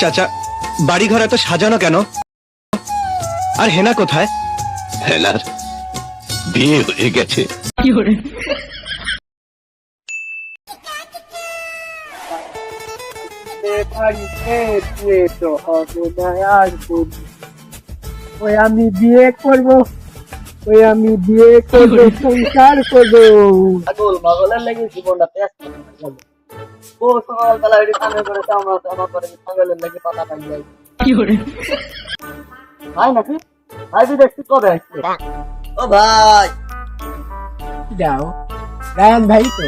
চাচা বাড়ি ঘর এত সাজানো কেন? আর হেনা কোথায়? হেলার বিয়ে হয়ে গেছে। ওই আমি বিয়ে করব ওই আমি বিয়ে করব সংসার করব। পাগল পাগলের লেগে জীবনটা। ও সকালবেলা এটি কামে করে চামড়া চামড়া করে ছাগলের লেগে পাতা পাই যায় ভাই নাকি? ভাই বিদেশ থেকে কবে আসছে? ও ভাই। যাও। রায়ন ভাই তো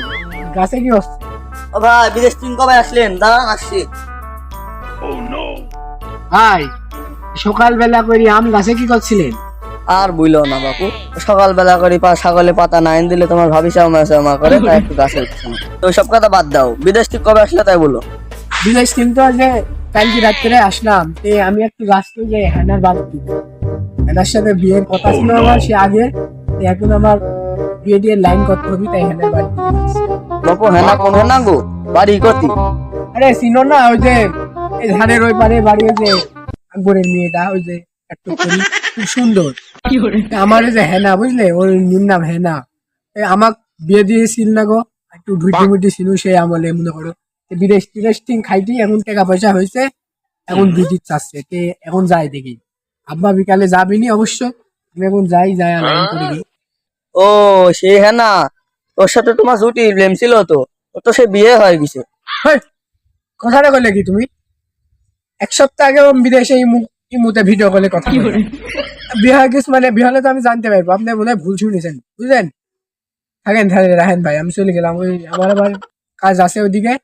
গাছে কি হচ্ছে ও ভাই বিদেশ থেকে কবে আসলেন? দাঁড়ান আসছি। ভাই সকালবেলা করে আম গাছে কি করছিলেন? আর বুঝলো না বাপু। সকালবেলা করে পা ছাগলে পাতা না এনে দিলে তোমার ভাবি চামা চামা করে তাই একটু গাছে উঠছে না। তো সব কথা বাদ দাও। বিদেশ ঠিক কবে আসলে তাই বলো। বিদেশ কিন্তু যে কালকে রাত্রে আসলাম। তে আমি একটু গাছ যে হ্যানার বাদ হ্যানার সাথে বিয়ের কথা ছিল আমার সে আগে। তে এখন আমার বিয়ে দিয়ে লাইন করতে হবে তাই হ্যানার বাড়ি বাপু হেনা কোন হেনা গো? বাড়ি কতি আরে চিনো না ওই যে এই ধানের ওই পারে বাড়ি ওই যে আকবরের মেয়েটা ওই যে একটু করি, খুব সুন্দর। আমার যে হেনা বুঝলে? ওর নিম নাম হেনা। আমাক বিয়ে দিয়েছিল না গো। একটু মুটি ছিল সেই আমলে মনে করো। বিদেশ খাইটি এখন টাকা পয়সা হয়েছে এখন চাচ্ছে তে এখন যাই দেখি। আব্বা বিকালে যাবিনি অবশ্য। আমি এখন যাই যাই লাইন করে দিই। ও সে হেনা। ওর সাথে তোমার ছুটি ব্লেম ছিল তো? ওর তো সে বিয়ে হয়ে গেছে। হেই, কথাটা বলে কি তুমি? এক সপ্তাহ আগে বিদেশে ইমু- ইমুতে ভিডিও কলে কথা বিয়ে মানে বিয়ে তো আমি জানতে পারব। আপনি মনে হয় ভুল শুনেছেন। বুঝলেন? থাকেন থাকেন রাখেন ভাই আমি চলে গেলাম। ওই আমার আবার কাজ আছে ওইদিকে।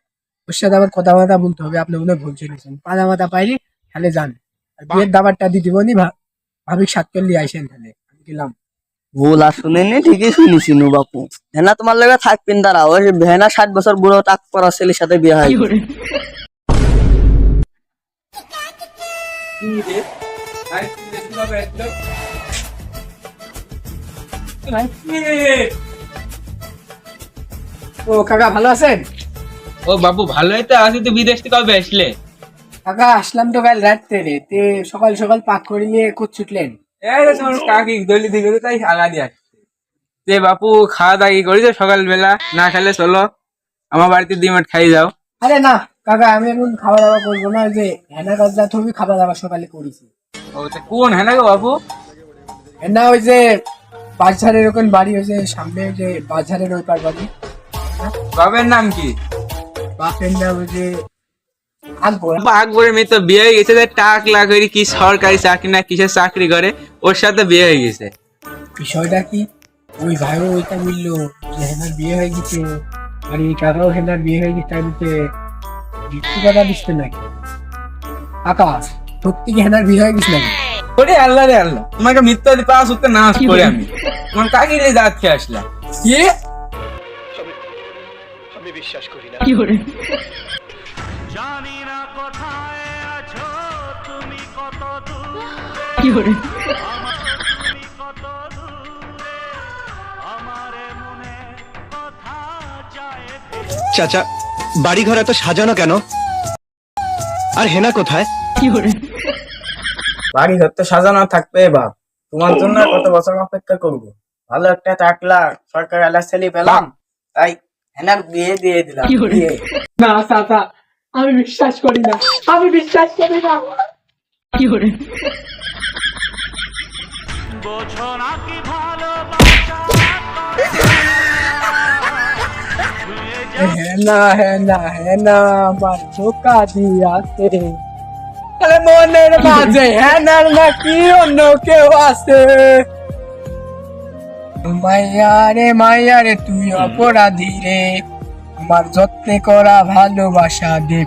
ওর সাথে আবার কথা বার্তা বলতে হবে আপনি মনে হয় ভুল শুনেছেন। পাতা মাথা পাইনি তাহলে যান। আর বিয়ের দাবারটা দিয়ে দিব নি ভাবিক সাতচল্লি আইসেন তাহলে। আমি গেলাম। ভুল আর শুনেনি ঠিকই শুনেছি নু বাপু। হেনা তোমার লগে থাকবেন তারা ওই হেনা ষাট বছর বুড়ো টাক পরা ছেলের সাথে বিয়ে হয়। ও কাকা ভালো আছেন? ও বাবু ভালোই তো আছি। তো বিদেশ থেকে কবে আসলে? কাকা আসলাম তো কাল রাত্রে রে। তে সকাল সকাল পাক করে নিয়ে কোচ ছুটলেন। এই তোমার কাকি দলি তো তাই আগা দিয়ে আসছে যে বাপু খাওয়া দাওয়া কি করেছ সকালবেলা? না খেলে চলো। আমার বাড়িতে ডিমাট খাই যাও। আরে না কাকা আমি এখন খাওয়া দাওয়া করব না যে হেনা কাজ যা তুমি খাওয়া দাওয়া সকালে করেছি। ও কোন হ্যাঁ না গো বাপু হেনা ওই যে বাজারের ওখানে বাড়ি হয়েছে সামনে ওই যে বাজারের ওই পার বাড়ি। বাবের নাম কি? বাপের নাম ওই যে আকবর। আকবরের মেয়ে তো বিয়ে হয়ে গেছে যে টাক লাগরি কি সরকারি চাকরি না কিসের চাকরি করে ওর সাথে বিয়ে হয়ে গেছে। বিষয়টা কি? ওই ভাইও ওইটা বলল যে হেনার বিয়ে হয়ে গেছে আর এই কাকাও হেনার বিয়ে হয়ে গেছে কথা দিচ্ছে নাকি? কাকা সত্যি কি হেনার বিয়ে হয়ে নাকি? ওরে আল্লাহ রে আল্লাহ তোমাকে মিথ্যা পাস উঠতে না করে আমি। তোমার কাকি রে দাঁত খেয়ে আসলাম কি? আমি বিশ্বাস করি না। চাচা বাড়ি ঘর এত সাজানো কেন? আর হেনা কোথায়? বাড়ি ঘর তো সাজানো থাকবে বাপ তোমার জন্য কত বছর অপেক্ষা করব? ভালো একটা টাকলা সরকার এলার ছেলে পেলাম তাই হেনার বিয়ে দিয়ে দিলাম। কি বিয়ে। না চাচা আমি বিশ্বাস করি না। আমি বিশ্বাস করি না। হেনা হেনা হেনা আমার ধোকা দিয়াছে। আরে মনের মাঝে হেনার নাকি অন্য কেউ আছে। মাইয়া রে মাইয়া রে তুই অপরাধী রে। আমার যত্নে করা ভালোবাসা দে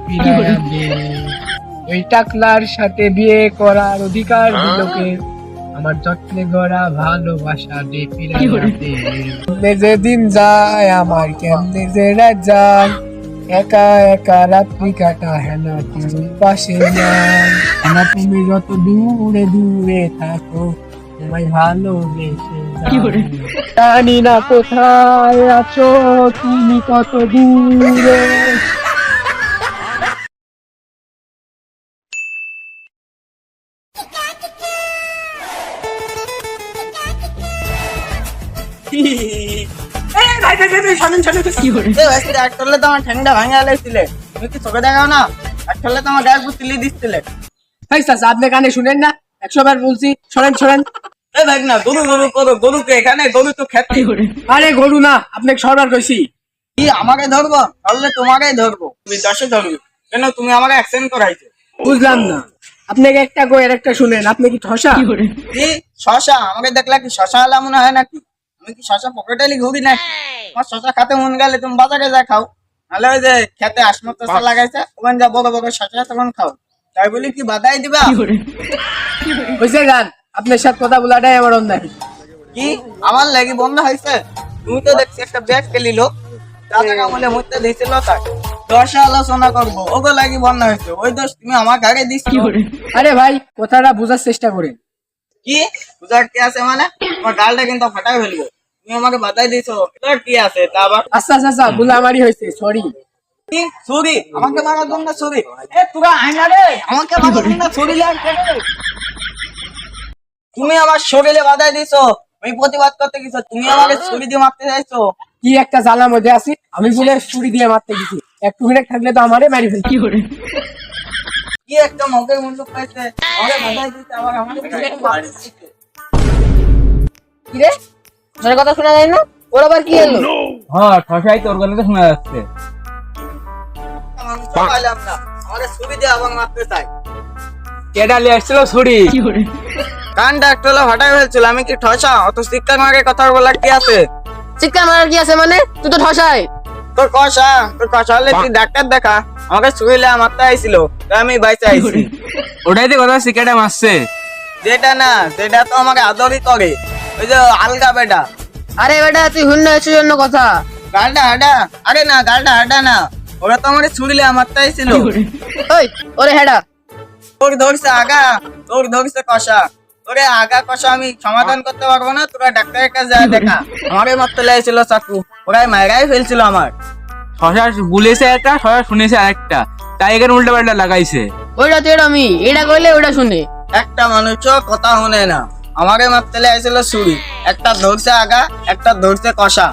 ওই টাকলার সাথে বিয়ে করার অধিকার দিলকে আমার যত্নে গড়া ভালোবাসা যে দিন যায় আমার কেমনে যে রাত যায়। একা একা রাত্রি কাটা হেনা তুমি পাশে হেনা তুমি যত দূরে দূরে থাকো তোমায় ভালোবেসে। জানি না কোথায় আছো তুমি কত দূরে। আপনি শুনেন না একশো বার বলছি গরু আরে গরু না আপনাকে সরবার কইছি কি আমাকে ধরবো তাহলে তোমাকেই ধরবো তুমি দশে ধরবো কেন তুমি আমাকে অ্যাক্সিডেন্ট করাইছো বুঝলাম না আপনাকে একটা আর একটা শুনেন আপনি কি ঠসা কি শশা আমাকে দেখলা কি শশা আলা মনে হয় নাকি আমি কি শশা পকেটালি ঘুরি না আমার শশা খাতে মন গেলে তুমি বাজারে যা খাও। নাহলে ওই যে খেতে আসমত লাগাইছে ওখানে যা বড় বড় শশা তখন খাও। তাই বলি কি বাধাই দিবা? বুঝছে গান আপনার সাথে কথা বলাটাই আমার অন্যায়। কি? আমার লাগি বন্ধ হয়েছে? তুমি তো দেখছি একটা ব্যাগ খেলিল দাদা কামলে মরতে দিয়েছিল তাই দশ আলোচনা করব ওগো লাগি বন্ধ হয়েছে। ওই দোষ তুমি আমার আগে দিচ্ছ আরে ভাই কথাটা বোঝার চেষ্টা করেন কি? বুঝার কি আছে মানে? তোমার গালটা কিন্তু ফাটাই ফেলব। তুমি আমাকে বাতাই এটা কি আছে? তা আবার আচ্ছা আচ্ছা আচ্ছা ভুল হয়েছে সরি কি? আমাকে মারার জন্য ছুরি এ তোরা আয়না রে! আমাকে মারার জন্য ছুরি লাগছে তুমি আমার শরীরে বাধাই দিছো আমি প্রতিবাদ করতে গেছো। তুমি আমাকে ছুরি দিয়ে মারতে চাইছো। কি একটা জ্বালার মধ্যে আছি? আমি বলে চুরি দিয়ে মারতে গেছি। একটু মিনিট থাকলে তো আমারে মারি ফেলছি কি একটা মগের মূল্য পাইছে আমাকে বাধাই দিতে আবার আমাকে। কিরে তোর কথা শোনা যায় না? ওর আবার কি এলো হ্যাঁ ঠসাই তোর গলাতে শোনা যাচ্ছে। দিয়ে আবার মারতে চাই কেডা লিয়ে আসছিল ছুরি? কানটা একটু হলো ফাটাই ফেলছিল আমি কি ঠসা অত শিক্ষার মাকে কথা বলা কি আছে? চিৎকার মারার কি আছে মানে? তুই তো ঠসাই। তোর কষা তোর কষা হলে তুই ডাক্তার দেখা। আমাকে শুইলে মারতে আইছিল আমি বাইসে আইছি। ওটাই তো কথা সিকেটে মারছে। যেটা না সেটা তো আমাকে আদরই করে। ওই যে আলগা বেটা। আরে বেটা তুই হুন্ন এসে জন্য কথা। গালটা হাডা আরে না গালটা হাডা না। ওরা তো মারতে আইছিল ওই ওরে হেডা। তোর ধরছে আগা তোর ধরছে কষা। তোরে আগা কষা আমি সমাধান করতে পারব না তোরা ডাক্তারের কাছে যা দেখা। আমারে মারতে লাইছিল চাকু। ওরাই মায়েরাই ফেলছিল আমার। শশা বলেছে একটা শশা শুনেছে আরেকটা। তাই এখানে উল্টা পাল্টা লাগাইছে। ওইটা তো এটা আমি এটা করলে ওটা শুনে। একটা মানুষও কথা শুনে না। আমারে মারতে লাইছিল ছুরি। একটা ধরছে আগা একটা ধরছে কষা।